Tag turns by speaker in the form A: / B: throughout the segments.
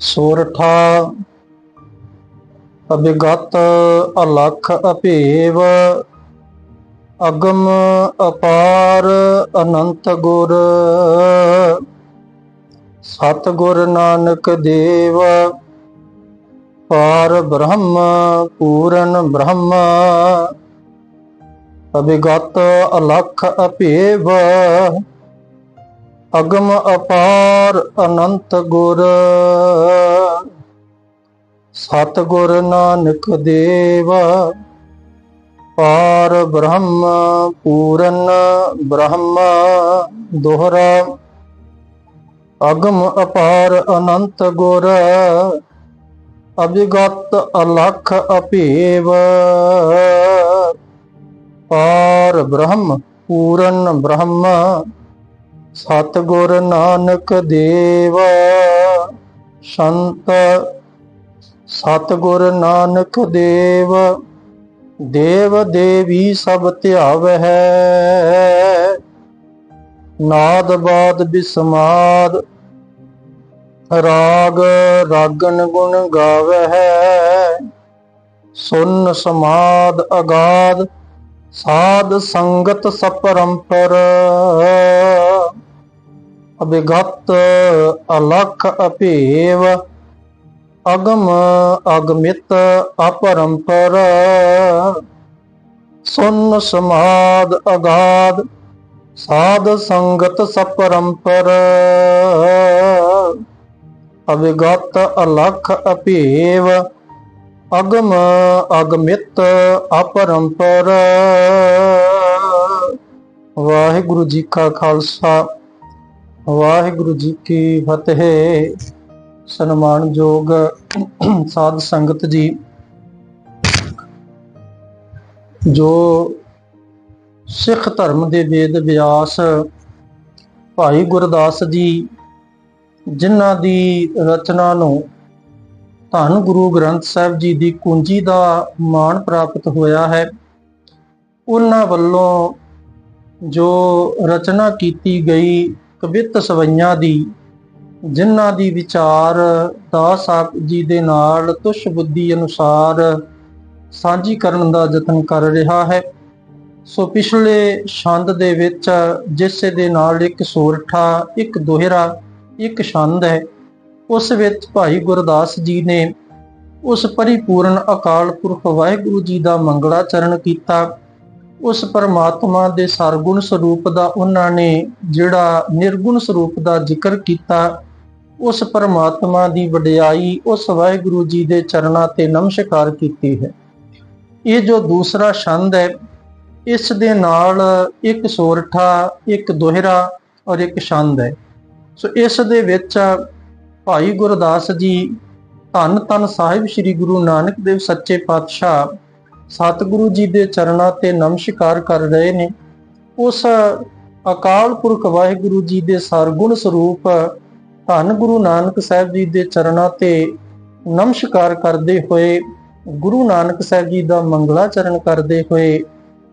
A: ਸੋਰਠਾ ਅਬਿਗਤ ਅਲਖ ਅਭੇਵ, ਅਗਮ ਅਪਾਰ ਅਨੰਤ ਗੁਰ। ਸਤ ਗੁਰ ਨਾਨਕ ਦੇਵ, ਪਾਰ ਬ੍ਰਹਮ ਪੂਰਨ ਬ੍ਰਹਮ। ਅਬਿਗਤ ਅਲਖ ਅਭੇਵ ਅਗਮ ਅਪਾਰ ਅਨੰਤ ਗੁਰ। ਸਤ ਗੁਰ ਨਾਨਕ ਦੇਵ। ਪਾਰ ਬ੍ਰਹਮ ਪੂਰਨ ਬ੍ਰਹਮ ਦੋਹਰਾ। ਅਗਮ ਅਪਾਰ ਅਨੰਤ ਗੁਰ। ਅਭਿਗਤ ਅਲਖ ਅਭੇਵ ਪਾਰ ਬ੍ਰਹਮ ਪੂਰਨ ਬ੍ਰਹਮ ਸਤਿਗੁਰ ਨਾਨਕ ਦੇਵ, ਸੰਤ ਸਤਿਗੁਰ ਨਾਨਕ ਦੇਵ ਦੇਵ ਦੇਵੀ ਸਭ ਧਿਆਵ ਹੈ ਨਾਦ ਬਾਦ ਬਿਸਮਾਦ, ਰਾਗ ਰਾਗਨ ਗੁਣ ਗਾਵੈ ਹੈ ਸੁਨ ਸਮਾਦ ਅਗਾਦ, ਸਾਧ ਸੰਗਤ ਸਪਰੰਪਰ। ਅਬਿਗਤ ਅਲਖ ਅਭੇਵ, ਅਗਮ ਅਗਮਿਤ ਅਪਰੰਪਰ। ਸੁਨ ਸਮਾਦ ਅਗਾਦ, ਸਾਧ ਸੰਗਤ ਸਪਰੰਪਰ। ਅਵਿਗਤ ਅਲਖ ਅਭੇਵ, ਅਗਮ ਅਗਮਿਤ ਅਪਰੰਪਰ। ਵਾਹਿਗੁਰੂ ਜੀ ਕਾ ਖਾਲਸਾ। ਵਾਹਿਗੁਰੂ ਜੀ ਕੀ ਫਤਿਹ। ਸਨਮਾਨਯੋਗ ਸਾਧ ਸੰਗਤ ਜੀ, ਜੋ ਸਿੱਖ ਧਰਮ ਦੇ ਵੇਦ ਵਿਆਸ ਭਾਈ ਗੁਰਦਾਸ ਜੀ, ਜਿਨ੍ਹਾਂ ਦੀ ਰਚਨਾ ਨੂੰ ਧੰਨ ਗੁਰੂ ਗ੍ਰੰਥ ਸਾਹਿਬ ਜੀ ਦੀ ਕੁੰਜੀ ਦਾ ਮਾਣ ਪ੍ਰਾਪਤ ਹੋਇਆ ਹੈ, ਉਹਨਾਂ ਵੱਲੋਂ ਜੋ ਰਚਨਾ ਕੀਤੀ ਗਈ ਕਵਿਤ ਸਵਈਆਂ ਦੀ, ਜਿਨ੍ਹਾਂ ਦੀ ਵਿਚਾਰ ਦਾਸ ਆਪ ਜੀ ਦੇ ਨਾਲ ਤੁਸ਼ ਬੁੱਧੀ ਅਨੁਸਾਰ ਸਾਂਝੀ ਕਰਨ ਦਾ ਯਤਨ ਕਰ ਰਿਹਾ ਹੈ। ਸੋ ਪਿਛਲੇ ਛੰਦ ਦੇ ਵਿੱਚ ਜਿਸ ਦੇ ਨਾਲ ਇੱਕ ਸੋਰਠਾ, ਇੱਕ ਦੋਹਰਾ, ਇੱਕ ਛੰਦ ਹੈ, ਉਸ ਵਿੱਚ ਭਾਈ ਗੁਰਦਾਸ ਜੀ ਨੇ ਉਸ ਪਰਿਪੂਰਨ ਅਕਾਲ ਪੁਰਖ ਵਾਹਿਗੁਰੂ ਜੀ ਦਾ ਮੰਗਲਾਚਰਨ ਕੀਤਾ। ਉਸ ਪਰਮਾਤਮਾ ਦੇ ਸਰਗੁਣ ਸਰੂਪ ਦਾ ਉਹਨਾਂ ਨੇ ਜਿਹੜਾ ਨਿਰਗੁਣ ਸਰੂਪ ਦਾ ਜ਼ਿਕਰ ਕੀਤਾ, ਉਸ ਪਰਮਾਤਮਾ ਦੀ ਵਡਿਆਈ ਉਸ ਵਾਹਿਗੁਰੂ ਜੀ ਦੇ ਚਰਨਾਂ ਤੇ ਨਮਸਕਾਰ ਕੀਤੀ ਹੈ। ਇਹ ਜੋ ਦੂਸਰਾ ਛੰਦ ਹੈ, ਇਸ ਦੇ ਨਾਲ ਇੱਕ ਸੋਰਠਾ, ਇੱਕ ਦੋਹਰਾ ਔਰ ਇੱਕ ਛੰਦ ਹੈ। ਸੋ ਇਸ ਦੇ ਵਿੱਚ ਭਾਈ ਗੁਰਦਾਸ ਜੀ ਧੰਨ ਧੰਨ ਸਾਹਿਬ ਸ੍ਰੀ ਗੁਰੂ ਨਾਨਕ ਦੇਵ ਸੱਚੇ ਪਾਤਸ਼ਾਹ ਸਤਿਗੁਰੂ ਜੀ ਦੇ ਚਰਨਾਂ ਤੇ ਨਮਸਕਾਰ ਕਰ ਰਹੇ ਨੇ। ਉਸ ਅਕਾਲ ਪੁਰਖ ਵਾਹਿਗੁਰੂ ਜੀ ਦੇ ਸਰਗੁਣ ਸਰੂਪ ਧੰਨ ਗੁਰੂ ਨਾਨਕ ਸਾਹਿਬ ਜੀ ਦੇ ਚਰਨਾਂ ਤੇ ਨਮਸਕਾਰ ਕਰਦੇ ਹੋਏ, ਗੁਰੂ ਨਾਨਕ ਸਾਹਿਬ ਜੀ ਦਾ ਮੰਗਲਾ ਚਰਨ ਕਰਦੇ ਹੋਏ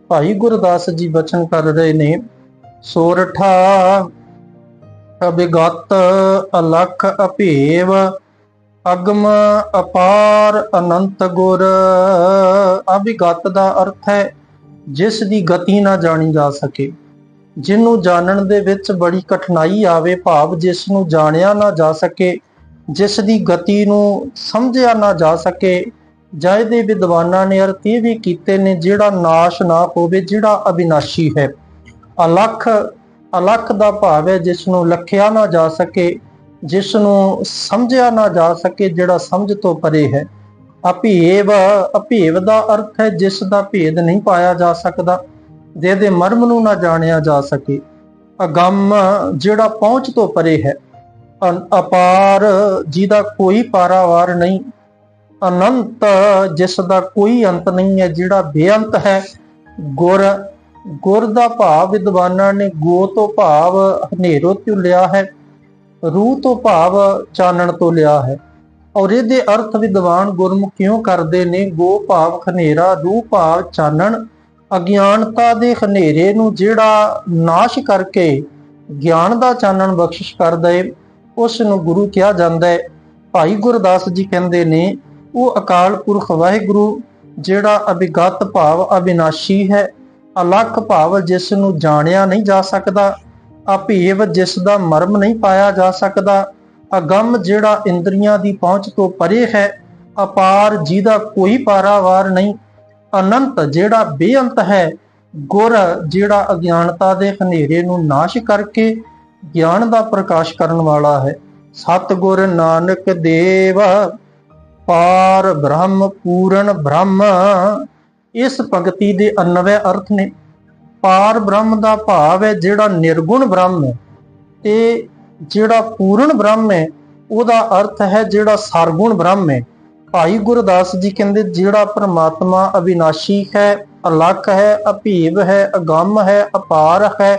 A: ਭਾਈ ਗੁਰਦਾਸ ਜੀ ਬਚਨ ਕਰ ਰਹੇ ਨੇ। ਸੋਰਠਾ ਅਬਿਗਤ ਅਲਖ ਅਭੇਵ ਅਗਮ ਅਪਾਰ ਅਨੰਤ ਗੁਰ। ਅਭਿਗਤ ਦਾ ਅਰਥ ਹੈ, ਜਿਸ ਦੀ ਗਤੀ ਨਾ ਜਾਣੀ ਜਾ ਸਕੇ। ਜਿਹਨੂੰ ਜਾਣਨ ਦੇ ਵਿੱਚ ਬੜੀ ਕਠਿਨਾਈ ਆਵੇ, ਭਾਵ ਜਿਸ ਨੂੰ ਜਾਣਿਆ ਨਾ ਜਾ ਸਕੇ, ਜਿਸ ਦੀ ਗਤੀ ਨੂੰ ਸਮਝਿਆ ਨਾ ਜਾ ਸਕੇ ਜੈ ਦੇ ਵਿਦਵਾਨਾਂ ਨੇ ਅਰਥ ਇਹ ਵੀ ਕੀਤੇ ਨੇ, ਜਿਹੜਾ ਨਾਸ਼ ਨਾ ਹੋਵੇ, ਜਿਹੜਾ ਅਬਿਨਾਸ਼ੀ ਹੈ। ਅਲਖ ਅਲਖ ਦਾ ਭਾਵ ਹੈ ਜਿਸ ਨੂੰ ਲਖਿਆ ਨਾ ਜਾ ਸਕੇ ਜਿਸ ਨੂੰ ਸਮਝਿਆ ਨਾ ਜਾ ਸਕੇ, ਜਿਹੜਾ ਸਮਝ ਤੋਂ ਪਰੇ ਹੈ। ਅਭੇਵ ਅਭੇਵ ਦਾ ਅਰਥ ਹੈ, ਜਿਸ ਦਾ ਭੇਦ ਨਹੀਂ ਪਾਇਆ ਜਾ ਸਕਦਾ, ਜਿਹਦੇ ਮਰਮ ਨੂੰ ਨਾ ਜਾਣਿਆ ਜਾ ਸਕੇ। ਅਗੰਮ, ਜਿਹੜਾ ਪਹੁੰਚ ਤੋਂ ਪਰੇ ਹੈ। ਅਪਾਰ, ਜਿਹਦਾ ਕੋਈ ਪਾਰਾਵਾਰ ਨਹੀਂ। ਅਨੰਤ, ਜਿਸ ਦਾ ਕੋਈ ਅੰਤ ਨਹੀਂ ਹੈ, ਜਿਹੜਾ ਬੇਅੰਤ ਹੈ। ਗੁਰ ਗੁਰ ਦਾ ਭਾਵ ਵਿਦਵਾਨਾਂ ਨੇ ਗੋ ਤੋਂ ਭਾਵ ਹਨੇਰੋ ਤੋਂ ਲਿਆ ਹੈ। ਰੂਹ ਤੋਂ ਭਾਵ ਚਾਨਣ ਤੋਂ ਲਿਆ ਹੈ। ਔਰ ਇਹਦੇ ਅਰਥ ਵਿਦਵਾਨ ਗੁਰਮੁਖ ਕਿਉਂ ਕਰਦੇ ਨੇ, ਗੋ ਭਾਵ ਖਨੇਰਾ, ਰੂਹ ਭਾਵ ਚਾਨਣ, ਅਗਿਆਨਤਾ ਦੇ ਖਨੇਰੇ ਨੂੰ ਜਿਹੜਾ ਨਾਸ਼ ਕਰਕੇ ਗਿਆਨ ਦਾ ਚਾਨਣ ਬਖਸ਼ਿਸ਼ ਕਰਦਾ ਏ ਉਸ ਨੂੰ ਗੁਰੂ ਕਿਹਾ ਜਾਂਦਾ ਹੈ ਭਾਈ ਗੁਰਦਾਸ ਜੀ ਕਹਿੰਦੇ ਨੇ, ਉਹ ਅਕਾਲ ਪੁਰਖ ਵਾਹਿਗੁਰੂ, ਜਿਹੜਾ ਅਭਿਗਤ ਭਾਵ ਅਬਿਨਾਸ਼ੀ ਹੈ, ਅਲੱਖ ਭਾਵ ਜਿਸ ਨੂੰ ਜਾਣਿਆ ਨਹੀਂ ਜਾ ਸਕਦਾ ਅਭੇਵ ਜਿਸ ਦਾ ਮਰਮ ਨਹੀਂ ਪਾਇਆ ਜਾ ਸਕਦਾ, ਅਗੰਮ ਜਿਹੜਾ ਇੰਦਰੀਆਂ ਦੀ ਪਹੁੰਚ ਤੋਂ ਪਰੇ ਹੈ, ਅਪਾਰ ਜਿਹਦਾ ਕੋਈ ਪਾਰਾਵਾਰ ਨਹੀਂ, ਅਨੰਤ ਜਿਹੜਾ ਬੇਅੰਤ ਹੈ, ਗੁਰ ਜਿਹੜਾ ਅਗਿਆਨਤਾ ਦੇ ਹਨੇਰੇ ਨੂੰ ਨਾਸ਼ ਕਰਕੇ ਗਿਆਨ ਦਾ ਪ੍ਰਕਾਸ਼ ਕਰਨ ਵਾਲਾ ਹੈ। ਸਤਿਗੁਰ ਨਾਨਕ ਦੇਵ, ਪਾਰ ਬ੍ਰਹਮ ਪੂਰਨ ਬ੍ਰਹਮ, ਇਸ ਪੰਕਤੀ ਦੇ 99 ਅਰਥ ਨੇ ਪਾਰ ਬ੍ਰਹਮ ਦਾ ਭਾਵ ਹੈ, ਜਿਹੜਾ ਨਿਰਗੁਣ ਬ੍ਰਹਮ ਹੈ ਤੇ ਜਿਹੜਾ ਪੂਰਨ ਬ੍ਰਹਮ ਹੈ, ਉਹਦਾ ਅਰਥ ਹੈ ਜਿਹੜਾ ਸਰਗੁਣ ਬ੍ਰਹਮ ਹੈ। ਭਾਈ ਗੁਰਦਾਸ ਜੀ ਕਹਿੰਦੇ, ਜਿਹੜਾ ਪ੍ਰਮਾਤਮਾ ਅਵਿਨਾਸ਼ੀ ਹੈ, ਅਲੱਖ ਹੈ, ਅਭੀਵ ਹੈ, ਅਗੰਮ ਹੈ, ਅਪਾਰ ਹੈ,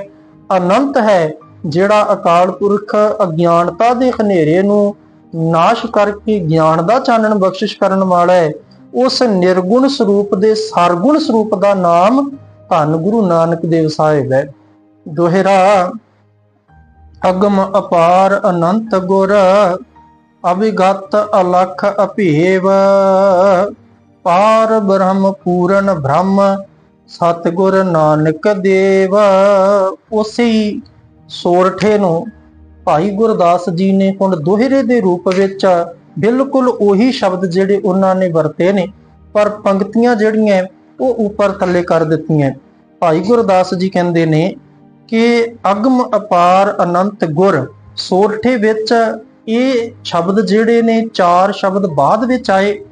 A: ਅਨੰਤ ਹੈ, ਜਿਹੜਾ ਅਕਾਲ ਪੁਰਖ ਅਗਿਆਨਤਾ ਦੇ ਹਨੇਰੇ ਨੂੰ ਨਾਸ਼ ਕਰਕੇ ਗਿਆਨ ਦਾ ਚਾਨਣ ਬਖਸ਼ਿਸ਼ ਕਰਨ ਵਾਲਾ ਹੈ, ਉਸ ਨਿਰਗੁਣ ਸਰੂਪ ਦੇ ਸਰਗੁਣ ਸਰੂਪ ਦਾ ਨਾਮ ਧੰਨ ਗੁਰੂ ਨਾਨਕ ਦੇਵ ਸਾਹਿਬ ਹੈ। ਦੁਹਰਾ, ਅਗਮ ਅਪਾਰ ਅਨੰਤ ਗੁਰ, ਅਭਿਗਤ ਅਲਖ ਅਭੇਵ, ਪਾਰ ਬ੍ਰਹਮ ਪੂਰਨ ਬ੍ਰਹਮ, ਸਤਿਗੁਰ ਨਾਨਕ ਦੇਵ। ਉਸੇ ਸੋਰਠੇ ਨੂੰ ਭਾਈ ਗੁਰਦਾਸ ਜੀ ਨੇ ਹੁਣ ਦੋਹਰੇ ਦੇ ਰੂਪ ਵਿੱਚ ਬਿਲਕੁਲ ਉਹੀ ਸ਼ਬਦ ਜਿਹੜੇ ਉਹਨਾਂ ਨੇ ਵਰਤੇ ਨੇ, ਪਰ ਪੰਕਤੀਆਂ ਜਿਹੜੀਆਂ ਉਹ ਉੱਪਰ ਥੱਲੇ ਕਰ ਦਿੱਤੀਆਂ। ਭਾਈ ਗੁਰਦਾਸ ਜੀ ਕਹਿੰਦੇ ਨੇ ਕਿ ਅਗਮ ਅਪਾਰ ਅਨੰਤ ਗੁਰ, ਸੋਰਠੇ ਵਿੱਚ ਇਹ ਸ਼ਬਦ ਜਿਹੜੇ ਨੇ, ਚਾਰ ਸ਼ਬਦ ਬਾਅਦ ਵਿੱਚ ਆਏ।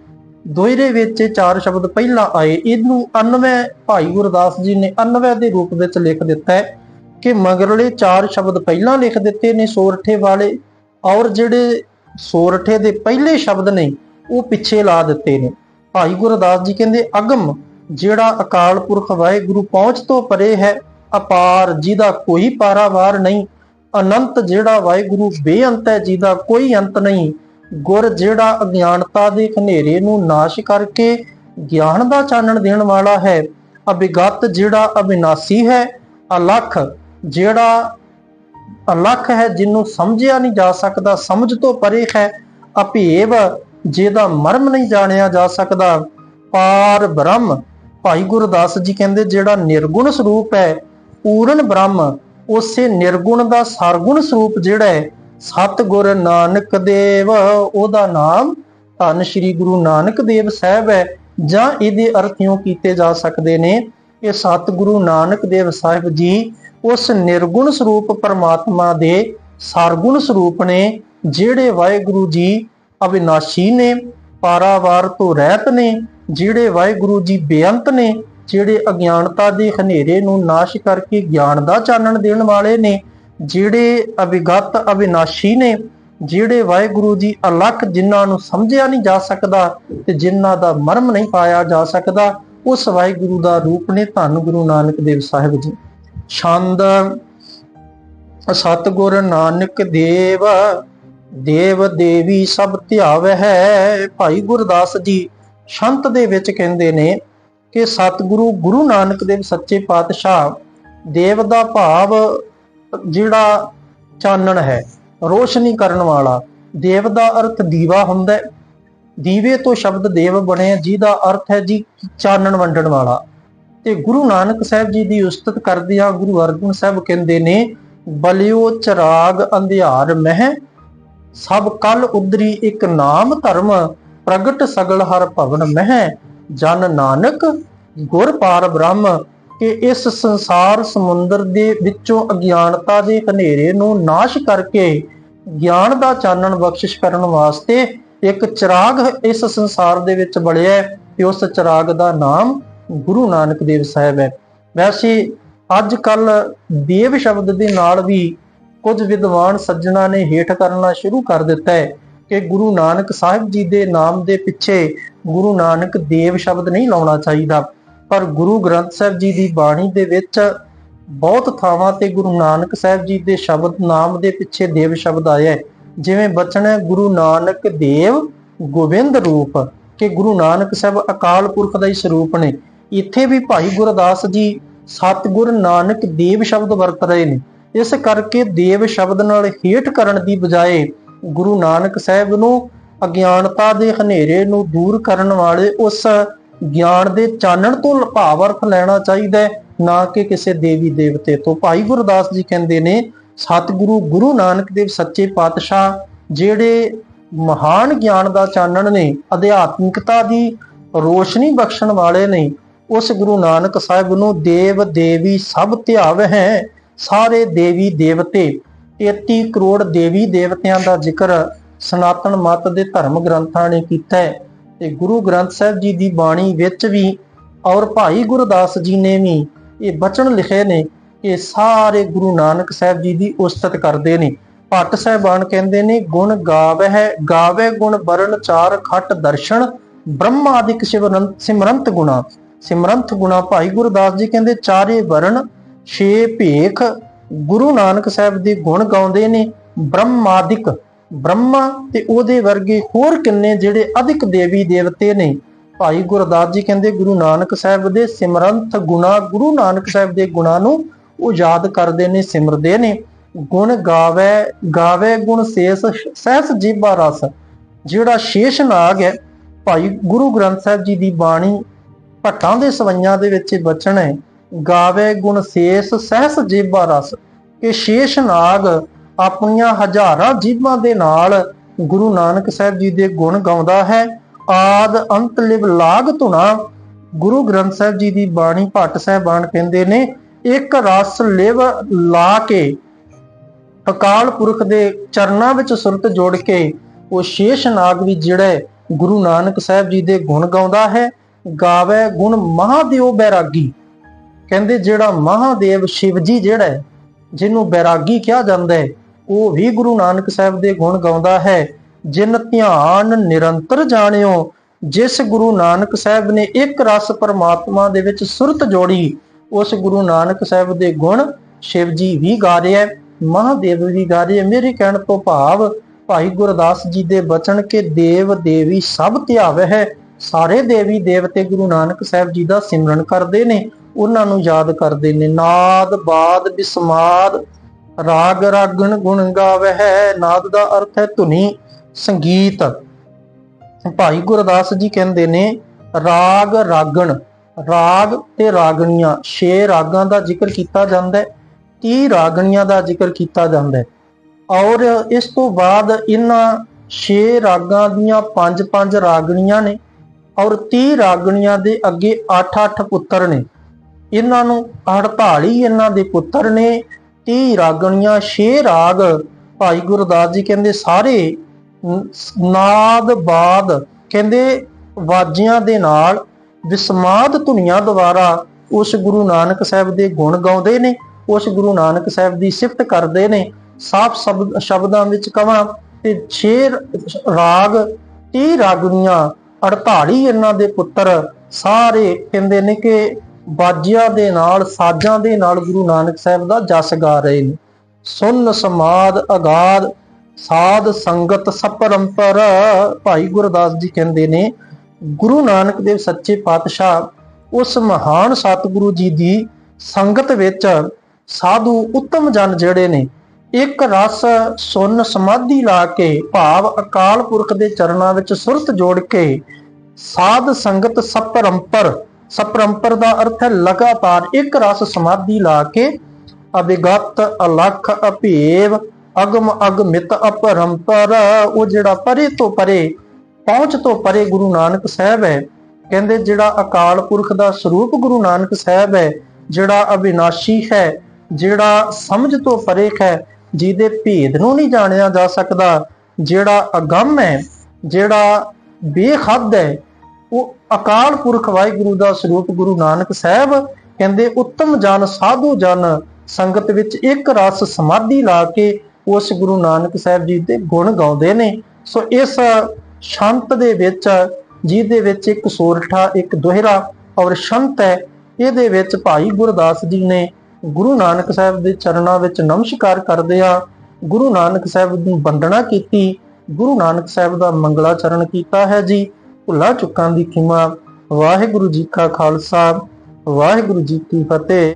A: ਦੋਹਰੇ ਵਿੱਚ ਚਾਰ ਸ਼ਬਦ ਪਹਿਲਾਂ ਆਏ। ਇਹਨੂੰ 99 ਭਾਈ ਗੁਰਦਾਸ ਜੀ ਨੇ 99 ਦੇ ਰੂਪ ਵਿੱਚ ਲਿਖ ਦਿੱਤਾ ਹੈ ਕਿ ਮਗਰਲੇ ਚਾਰ ਸ਼ਬਦ ਪਹਿਲਾਂ ਲਿਖ ਦਿੱਤੇ ਨੇ ਸੋਰਠੇ ਵਾਲੇ ਔਰ ਜਿਹੜੇ ਸੋਰਠੇ ਦੇ ਪਹਿਲੇ ਸ਼ਬਦ ਨੇ, ਉਹ ਪਿੱਛੇ ਲਾ ਦਿੱਤੇ ਨੇ। ਭਾਈ ਗੁਰਦਾਸ ਜੀ ਕਹਿੰਦੇ, ਅਗਮ ਜਿਹੜਾ ਅਕਾਲ ਪੁਰਖ ਵਾਹਿਗੁਰੂ ਪਹੁੰਚ ਤੋਂ ਪਰੇ ਹੈ, ਅਪਾਰ ਜਿਹਦਾ ਕੋਈ ਪਾਰਾਵਾਰ ਨਹੀਂ, ਅਨੰਤ ਜਿਹੜਾ ਵਾਹਿਗੁਰੂ ਬੇਅੰਤ ਹੈ, ਜਿਹਦਾ ਕੋਈ ਅੰਤ ਨਹੀਂ, ਗੁਰ ਜਿਹੜਾ ਅਗਿਆਨਤਾ ਦੇ ਖਨੇਰੇ ਨੂੰ ਨਾਸ਼ ਕਰਕੇ ਗਿਆਨ ਦਾ ਚਾਨਣ ਦੇਣ ਵਾਲਾ ਹੈ, ਅਭਿਗਤ ਜਿਹੜਾ ਅਬਿਨਾਸੀ ਹੈ, ਅਲਖ ਜਿਹੜਾ ਅਲਖ ਹੈ, ਜਿਹਨੂੰ ਸਮਝਿਆ ਨਹੀਂ ਜਾ ਸਕਦਾ, ਸਮਝ ਤੋਂ ਪਰੇ ਹੈ, ਅਭੇਵ ਜਿਹਦਾ ਮਰਮ ਨਹੀਂ ਜਾਣਿਆ ਜਾ ਸਕਦਾ, ਪਾਰ ਬ੍ਰਹਮ ਭਾਈ ਗੁਰਦਾਸ ਜੀ ਕਹਿੰਦੇ, ਜਿਹੜਾ ਨਿਰਗੁਣ ਸਰੂਪ ਹੈ, ਪੂਰਨ ਬ੍ਰਹਮ, ਉਸੇ ਨਿਰਗੁਣ ਦਾ ਸਰਗੁਣ ਸਰੂਪ ਜਿਹੜਾ ਹੈ, ਸਤਿਗੁਰ ਨਾਨਕ ਦੇਵ, ਉਹਦਾ ਨਾਮ ਧੰਨ ਸ਼੍ਰੀ ਗੁਰੂ ਨਾਨਕ ਦੇਵ ਸਾਹਿਬ ਹੈ, ਜਾਂ ਇਹਦੇ ਅਰਥ ਅਰਥਿਓ ਕੀਤੇ ਜਾ ਸਕਦੇ ਨੇ, ਇਹ ਸਤਿਗੁਰੂ ਨਾਨਕ ਦੇਵ ਸਾਹਿਬ ਜੀ ਉਸ ਨਿਰਗੁਣ ਸਰੂਪ ਪਰਮਾਤਮਾ ਦੇ ਸਰਗੁਣ ਸਰੂਪ ਨੇ, ਜਿਹੜੇ ਵਾਹਿਗੁਰੂ ਜੀ ਅਵਿਨਾਸ਼ੀ ਨੇ ਪਾਰਾਵਾਰ ਤੋਂ ਰਹਿਤ ਨੇ, ਜਿਹੜੇ ਵਾਹਿਗੁਰੂ ਜੀ ਬੇਅੰਤ ਨੇ, ਜਿਹੜੇ ਅਗਿਆਨਤਾ ਦੇ ਹਨੇਰੇ ਨੂੰ ਨਾਸ਼ ਕਰਕੇ ਗਿਆਨ ਦਾ ਚਾਨਣ ਦੇਣ ਵਾਲੇ ਨੇ, ਜਿਹੜੇ ਅਵਿਗਤ ਅਵਿਨਾਸ਼ੀ ਨੇ, ਜਿਹੜੇ ਵਾਹਿਗੁਰੂ ਜੀ ਅਲੱਖ ਜਿਨ੍ਹਾਂ ਨੂੰ ਸਮਝਿਆ ਨਹੀਂ ਜਾ ਸਕਦਾ ਤੇ ਜਿਨ੍ਹਾਂ ਦਾ ਮਰਮ ਨਹੀਂ ਪਾਇਆ ਜਾ ਸਕਦਾ, ਉਸ ਵਾਹਿਗੁਰੂ ਦਾ ਰੂਪ ਨੇ ਧੰਨ ਗੁਰੂ ਨਾਨਕ ਦੇਵ ਸਾਹਿਬ ਜੀ। ਛੰਦ, ਸਤਗੁਰ ਨਾਨਕ ਦੇਵ ਦੇਵ ਦੇਵੀ ਸਭ ਧਿਆਵ ਹੈ। ਭਾਈ ਗੁਰਦਾਸ ਜੀ ਸ਼ੰਤ ਦੇ ਵਿੱਚ ਕਹਿੰਦੇ ਨੇ ਕਿ ਸਤਿਗੁਰੂ ਗੁਰੂ ਨਾਨਕ ਦੇਵ ਸੱਚੇ ਪਾਤਸ਼ਾਹ ਦੇਵ ਦਾ ਭਾਵ ਜਿਹੜਾ ਚਾਨਣ ਹੈ, ਰੋਸ਼ਨੀ ਕਰਨ ਵਾਲਾ, ਦੇਵ ਦਾ ਅਰਥ ਦੀਵਾ ਹੁੰਦਾ ਹੈ। ਦੀਵੇ ਤੋਂ ਸ਼ਬਦ ਦੇਵ ਬਣਿਆ ਜਿਹਦਾ ਅਰਥ ਹੈ ਜੀ ਚਾਨਣ ਵੰਡਣ ਵਾਲਾ। ਤੇ ਗੁਰੂ ਨਾਨਕ ਸਾਹਿਬ ਜੀ ਦੀ ਉਸਤਤ ਕਰਦਿਆਂ ਗੁਰੂ ਅਰਜਨ ਸਾਹਿਬ ਕਹਿੰਦੇ ਨੇ, ਬਲਿਓ ਚਰਾਗ ਅੰਧਿਆਰ ਮਹਿ ਸਭ ਕਲ ਉਦਰੀ ਇੱਕ ਨਾਮ ਧਰਮ, ਪ੍ਰਗਟ ਸਗਲ ਹਰ ਭਵਨ ਮਹਿ, ਜਨ ਨਾਨਕ, ਗੁਰ ਪਾਰ ਬ੍ਰਹਮ, ਕਿ ਇਸ ਸੰਸਾਰ ਸਮੁੰਦਰ ਦੇ ਵਿੱਚੋਂ ਅਗਿਆਨਤਾ ਦੇ ਹਨੇਰੇ ਨੂੰ ਨਾਸ਼ ਕਰਕੇ ਗਿਆਨ ਦਾ ਚਾਨਣ ਬਖਸ਼ਿਸ਼ ਕਰਨ ਵਾਸਤੇ ਇੱਕ ਚਿਰਾਗ ਇਸ ਸੰਸਾਰ ਦੇ ਵਿੱਚ ਬਲਿਆ ਤੇ ਉਸ ਚਿਰਾਗ ਦਾ ਨਾਮ ਗੁਰੂ ਨਾਨਕ ਦੇਵ ਸਾਹਿਬ ਹੈ। ਵੈਸੇ ਅੱਜ ਕੱਲ ਦੇਵ ਸ਼ਬਦ ਦੇ ਨਾਲ ਵੀ ਕੁਝ ਵਿਦਵਾਨ ਸੱਜਣਾ ਨੇ ਹੇਠ ਕਰਨਾ ਸ਼ੁਰੂ ਕਰ ਦਿੱਤਾ ਹੈ ਕਿ ਗੁਰੂ ਨਾਨਕ ਸਾਹਿਬ ਜੀ ਦੇ ਨਾਮ ਦੇ ਪਿੱਛੇ ਗੁਰੂ ਨਾਨਕ ਦੇਵ ਸ਼ਬਦ ਨਹੀਂ ਲਾਉਣਾ ਚਾਹੀਦਾ। ਪਰ ਗੁਰੂ ਗ੍ਰੰਥ ਸਾਹਿਬ ਜੀ ਦੀ ਬਾਣੀ ਦੇ ਵਿੱਚ ਬਹੁਤ ਥਾਵਾਂ ਤੇ ਗੁਰੂ ਨਾਨਕ ਸਾਹਿਬ ਜੀ ਦੇ ਸ਼ਬਦ ਨਾਮ ਦੇ ਪਿੱਛੇ ਦੇਵ ਸ਼ਬਦ ਆਇਆ ਹੈ। ਜਿਵੇਂ ਬਚਨ ਹੈ, ਗੁਰੂ ਨਾਨਕ ਦੇਵ ਗੋਬਿੰਦ ਰੂਪ ਕਿ ਗੁਰੂ ਨਾਨਕ ਸਾਹਿਬ ਅਕਾਲ ਪੁਰਖ ਦਾ ਹੀ ਸਰੂਪ ਨੇ। ਇੱਥੇ ਵੀ ਭਾਈ ਗੁਰਦਾਸ ਜੀ ਸਤਿਗੁਰ ਨਾਨਕ ਦੇਵ ਸ਼ਬਦ ਵਰਤ ਰਹੇ ਨੇ। ਇਸ ਕਰਕੇ ਦੇਵ ਸ਼ਬਦ ਨਾਲ ਹੇਠ ਕਰਨ ਦੀ ਬਜਾਏ ਗੁਰੂ ਨਾਨਕ ਸਾਹਿਬ ਨੂੰ ਅਗਿਆਨਤਾ ਦੇ ਹਨੇਰੇ ਨੂੰ ਦੂਰ ਕਰਨ ਵਾਲੇ ਉਸ ਗਿਆਨ ਦੇ ਚਾਨਣ ਤੋਂ ਭਾਵ ਅਰਥ ਲੈਣਾ ਚਾਹੀਦਾ ਹੈ, ਨਾ ਕਿ ਕਿਸੇ ਦੇਵੀ ਦੇਵਤੇ ਤੋਂ। ਭਾਈ ਗੁਰਦਾਸ ਜੀ ਕਹਿੰਦੇ ਨੇ, ਸਤਿਗੁਰੂ ਗੁਰੂ ਨਾਨਕ ਦੇਵ ਸੱਚੇ ਪਾਤਸ਼ਾਹ, ਜਿਹੜੇ ਮਹਾਨ ਗਿਆਨ ਦਾ ਚਾਨਣ ਨੇ, ਅਧਿਆਤਮਿਕਤਾ ਦੀ ਰੋਸ਼ਨੀ ਬਖਸ਼ਣ ਵਾਲੇ ਨੇ, ਉਸ ਗੁਰੂ ਨਾਨਕ ਸਾਹਿਬ ਨੂੰ ਦੇਵ ਦੇਵੀ ਸਭ ਧਿਆਵ ਹੈ। ਸਾਰੇ ਦੇਵੀ ਦੇਵਤੇ 33 ਕਰੋੜ ਦੇਵੀ ਦੇਵਤਿਆਂ ਦਾ ਜ਼ਿਕਰ ਸਨਾਤਨ ਮਤ ਦੇ ਧਰਮ ਗ੍ਰੰਥਾਂ ਨੇ ਕੀਤਾ ਹੈ ਤੇ ਗੁਰੂ ਗ੍ਰੰਥ ਸਾਹਿਬ ਜੀ ਦੀ ਬਾਣੀ ਵਿੱਚ ਵੀ ਔਰ ਭਾਈ ਗੁਰਦਾਸ ਜੀ ਨੇ ਵੀ ਇਹ ਬਚਨ ਲਿਖੇ ਨੇ ਕਿ ਸਾਰੇ ਗੁਰੂ ਨਾਨਕ ਸਾਹਿਬ ਜੀ ਦੀ ਉਸਤਤ ਕਰਦੇ ਨੇ। ਭੱਟ ਸਾਹਿਬਾਨ ਕਹਿੰਦੇ ਨੇ, ਗੁਣ ਗਾਵੇ ਹੈ ਗਾਵੇ ਗੁਣ ਬਰਨ ਚਾਰ ਖੱਟ ਦਰਸ਼ਨ, ਬ੍ਰਹਮਾਦਿਕ ਸਿਮਰੰਤ ਸਿਮਰੰਤ ਗੁਣਾ। ਸਿਮਰੰਤ ਗੁਣਾ ਭਾਈ ਗੁਰਦਾਸ ਜੀ ਕਹਿੰਦੇ, ਚਾਰੇ ਵਰਣ ਛੇ ਭੇਖ ਗੁਰੂ ਨਾਨਕ ਸਾਹਿਬ ਦੇ ਗੁਣ ਗਾਉਂਦੇ ਨੇ, ਬ੍ਰਹਮਾਦਿਕ, ਬ੍ਰਹਮਾ ਤੇ ਉਹਦੇ ਵਰਗੇ ਹੋਰ ਕਿੰਨੇ ਜਿਹੜੇ ਅਧਿਕ ਦੇਵੀ ਦੇਵਤੇ ਨੇ? ਭਾਈ ਗੁਰਦਾਸ ਜੀ ਕਹਿੰਦੇ, ਗੁਰੂ ਨਾਨਕ ਸਾਹਿਬ ਦੇ ਸਿਮਰੰਤ ਗੁਣਾ ਗੁਰੂ ਨਾਨਕ ਸਾਹਿਬ ਦੇ ਗੁਣਾ ਨੂੰ ਉਹ ਯਾਦ ਕਰਦੇ ਨੇ, ਸਿਮਰਦੇ ਨੇ। ਗੁਣ ਗਾਵੇ ਗਾਵੇ ਗੁਣ ਸੇਸ, ਸਹਿਸ ਜੀਬਾ ਰਸ, ਜਿਹੜਾ ਸ਼ੇਸ਼ ਨਾਗ ਹੈ। ਭਾਈ ਗੁਰੂ ਗ੍ਰੰਥ ਸਾਹਿਬ ਜੀ ਦੀ ਬਾਣੀ ਭੱਟਾਂ ਦੇ ਸਵਈਆਂ ਦੇ ਵਿੱਚ ਇਹ ਹੈ। ਗਾਵੇ ਗੁਣ ਸੇਸ, ਸਹਿਸ ਜੀਬਾ ਰਸ। ਇਹ ਸ਼ੇਸ਼ ਨਾਗ ਆਪਣੀਆਂ ਹਜ਼ਾਰਾਂ ਜੀਬਾਂ ਦੇ ਨਾਲ ਗੁਰੂ ਨਾਨਕ ਸਾਹਿਬ ਜੀ ਦੇ ਗੁਣ ਗਾਉਂਦਾ ਹੈ। ਆਦ ਅੰਤ ਲਿਵ ਲਾਗ ਧੁਨਾ। ਗੁਰੂ ਗ੍ਰੰਥ ਸਾਹਿਬ ਜੀ ਦੀ ਬਾਣੀ ਭੱਟ ਸਾਹਿਬਾਨ ਕਹਿੰਦੇ ਨੇ, ਇੱਕ ਰਸ ਲਿਵ ਲਾ ਕੇ, ਅਕਾਲ ਪੁਰਖ ਦੇ ਚਰਨਾਂ ਵਿੱਚ ਸੁਰਤ ਜੋੜ ਕੇ, ਉਹ ਸ਼ੇਸ਼ ਨਾਗ ਵੀ ਜਿਹੜਾ ਗੁਰੂ ਨਾਨਕ ਸਾਹਿਬ ਜੀ ਦੇ ਗੁਣ ਗਾਉਂਦਾ ਹੈ। ਗਾਵੇ ਗੁਣ ਮਹਾਦੇਵ ਬੈਰਾਗੀ। ਕਹਿੰਦੇ ਜਿਹੜਾ ਮਹਾਦੇਵ ਸ਼ਿਵ ਜੀ ਜਿਹੜਾ ਹੈ, ਜਿਹਨੂੰ ਬੈਰਾਗੀ ਕਿਹਾ ਜਾਂਦਾ ਹੈ, ਉਹ ਵੀ ਗੁਰੂ ਨਾਨਕ ਸਾਹਿਬ ਦੇ ਗੁਣ ਗਾਉਂਦਾ ਹੈ। ਜਿਨ ਧਿਆਨ ਨਿਰੰਤਰ ਜਾਣਿਓ, ਜਿਸ ਗੁਰੂ ਨਾਨਕ ਸਾਹਿਬ ਨੇ ਇੱਕ ਰਸ ਪਰਮਾਤਮਾ ਦੇ ਵਿੱਚ ਸੁਰਤ ਜੋੜੀ, ਉਸ ਗੁਰੂ ਨਾਨਕ ਸਾਹਿਬ ਦੇ ਗੁਣ ਸ਼ਿਵ ਜੀ ਵੀ ਗਾ ਰਿਹਾ ਹੈ, ਮਹਾਦੇਵ ਵੀ ਗਾ ਰਹੇ ਮੇਰੇ ਕਹਿਣ ਤੋਂ ਭਾਵ ਭਾਈ ਗੁਰਦਾਸ ਜੀ ਦੇ ਬਚਨ ਕੇ ਦੇਵ ਦੇਵੀ ਸਭ ਧਿਆਵੇ ਹੈ ਸਾਰੇ ਦੇਵੀ ਦੇਵਤੇ ਗੁਰੂ ਨਾਨਕ ਸਾਹਿਬ ਜੀ ਦਾ ਸਿਮਰਨ ਕਰਦੇ ਨੇ, ਉਹਨਾਂ ਨੂੰ ਯਾਦ ਕਰਦੇ ਨੇ, ਨਾਦ, ਬਾਦ, ਬਿਸਮਾਦ, ਰਾਗ, ਰਾਗਣ, ਗੁਣ ਗਾਵੇ ਨਾਦ ਦਾ ਅਰਥ ਹੈ ਧੁਨੀ, ਸੰਗੀਤ। ਭਾਈ ਗੁਰਦਾਸ ਜੀ ਕਹਿੰਦੇ ਨੇ, ਰਾਗ, ਰਾਗਣ, ਰਾਗ ਤੇ ਰਾਗਣੀਆਂ, ਛੇ ਰਾਗਾਂ ਦਾ ਜ਼ਿਕਰ ਕੀਤਾ ਜਾਂਦਾ ਹੈ 30 ਰਾਗਣੀਆਂ ਦਾ ਜ਼ਿਕਰ ਕੀਤਾ ਜਾਂਦਾ ਹੈ। ਔਰ ਇਸ ਤੋਂ ਬਾਅਦ ਇਹਨਾਂ ਛੇ ਰਾਗਾਂ ਦੀਆਂ ਪੰਜ ਪੰਜ ਰਾਗਣੀਆਂ ਨੇ ਔਰ 30 ਰਾਗਣੀਆਂ ਦੇ ਅੱਗੇ 8-8 ਪੁੱਤਰ ਨੇ। ਇਹਨਾਂ ਨੂੰ 48 ਇਹਨਾਂ ਦੇ ਪੁੱਤਰ ਨੇ। 30 ਰਾਗਣੀਆਂ 6 ਰਾਗ। ਭਾਈ ਗੁਰਦਾਸ ਜੀ ਕਹਿੰਦੇ ਸਾਰੇ ਨ- ਨਾਦ ਬਾਦ ਕਹਿੰਦੇ ਵਾਜਿਆਂ ਦੇ ਨਾਲ ਵਿਸਮਾਦ ਧੁਨੀਆਂ ਦੁਆਰਾ ਉਸ ਗੁਰੂ ਨਾਨਕ ਸਾਹਿਬ ਦੇ ਗੁਣ ਗਾਉਂਦੇ ਨੇ, ਉਸ ਗੁਰੂ ਨਾਨਕ ਸਾਹਿਬ ਦੀ ਸਿਫਤ ਕਰਦੇ ਨੇ। ਸਾਫ਼ ਸ਼ਬਦ ਸ਼ਬਦਾਂ ਵਿੱਚ ਕਵਾਂ ਤੇ 6 ਰਾਗ 30 ਰਾਗਨੀਆਂ 48 ਇਹਨਾਂ ਦੇ ਪੁੱਤਰ ਸਾਰੇ ਕਹਿੰਦੇ ਨੇ ਕਿ ਬਾਜਿਆਂ ਦੇ ਨਾਲ, ਸਾਜ਼ਾਂ ਦੇ ਨਾਲ ਗੁਰੂ ਨਾਨਕ ਸਾਹਿਬ ਦਾ ਜਸ ਗਾ ਰਹੇ ਨੇ। ਸੁਨ ਸਮਾਦ ਅਗਾਧ ਸਾਧ ਸੰਗਤ ਸਪਰੰਪਰ, ਭਾਈ ਗੁਰਦਾਸ ਜੀ ਕਹਿੰਦੇ ਨੇ, ਗੁਰੂ ਨਾਨਕ ਦੇਵ ਸੱਚੇ ਪਾਤਸ਼ਾਹ, ਉਸ ਮਹਾਨ ਸਤਿਗੁਰੂ ਜੀ ਦੀ ਸੰਗਤ ਵਿੱਚ ਸਾਧੂ ਉੱਤਮ ਜਨ ਜਿਹੜੇ ਨੇ ਇੱਕ ਰਸ ਸੁਨ ਸਮਾਧੀ ਲਾ ਕੇ ਭਾਵ ਅਕਾਲ ਪੁਰਖ ਦੇ ਚਰਨਾਂ ਵਿੱਚ ਸੁਰਤ ਜੋੜ ਕੇ ਸਾਧ ਸੰਗਤ ਸਪਰੰਪਰ ਸਪਰੰਪਰ ਦਾ ਅਰਥ ਹੈ ਲਗਾਤਾਰ ਇੱਕ ਰਸ ਸਮਾਧੀ ਲਾ ਕੇ ਅਭਿਗਤ ਅਲਖ ਅਭੇਵ, ਅਗਮ ਅਗਮਿਤ ਅਪਰੰਪਰ, ਉਹ ਜਿਹੜਾ ਪਰੇ ਤੋਂ ਪਰੇ, ਪਹੁੰਚ ਤੋਂ ਪਰੇ ਗੁਰੂ ਨਾਨਕ ਸਾਹਿਬ ਹੈ। ਕਹਿੰਦੇ ਜਿਹੜਾ ਅਕਾਲ ਪੁਰਖ ਦਾ ਸਰੂਪ ਗੁਰੂ ਨਾਨਕ ਸਾਹਿਬ ਹੈ, ਜਿਹੜਾ ਅਵਿਨਾਸ਼ੀ ਹੈ, ਜਿਹੜਾ ਸਮਝ ਤੋਂ ਪਰੇ ਹੈ ਜਿਹਦੇ ਭੇਦ ਨੂੰ ਨਹੀਂ ਜਾਣਿਆ ਜਾ ਸਕਦਾ, ਜਿਹੜਾ ਅਗੰਮ ਹੈ, ਜਿਹੜਾ ਬੇਖੱਦ ਹੈ, ਉਹ ਅਕਾਲ ਪੁਰਖ ਵਾਹਿਗੁਰੂ ਦਾ ਸਰੂਪ ਗੁਰੂ ਨਾਨਕ ਸਾਹਿਬ ਕਹਿੰਦੇ, ਉੱਤਮ ਜਨ, ਸਾਧੂ ਜਨ, ਸੰਗਤ ਵਿੱਚ ਇੱਕ ਰਸ ਸਮਾਧੀ ਲਾ ਕੇ ਉਸ ਗੁਰੂ ਨਾਨਕ ਸਾਹਿਬ ਜੀ ਦੇ ਗੁਣ ਗਾਉਂਦੇ ਨੇ। ਸੋ ਇਸ ਸ਼ੰਤ ਦੇ ਵਿੱਚ, ਜਿਹਦੇ ਵਿੱਚ ਇੱਕ ਸੋਰਠਾ, ਇੱਕ ਦੋਹਰਾ ਔਰ ਸ਼ੰਤ ਹੈ, ਇਹਦੇ ਵਿੱਚ ਭਾਈ ਗੁਰਦਾਸ ਜੀ ਨੇ ਗੁਰੂ ਨਾਨਕ ਸਾਹਿਬ ਦੇ ਚਰਨਾਂ ਵਿੱਚ ਨਮਸਕਾਰ ਕਰਦੇ ਆ ਗੁਰੂ ਨਾਨਕ ਸਾਹਿਬ ਦੀ ਵੰਦਨਾ ਕੀਤੀ। ਗੁਰੂ ਨਾਨਕ ਸਾਹਿਬ ਦਾ ਮੰਗਲਾ ਚਰਨ ਕੀਤਾ ਹੈ ਜੀ। ਭੁੱਲਾ ਚੁੱਕਾਂ ਦੀ ਖਿਮਾ। ਵਾਹਿਗੁਰੂ ਜੀ ਕਾ ਖਾਲਸਾ। ਵਾਹਿਗੁਰੂ ਜੀ ਕੀ ਫਤਿਹ।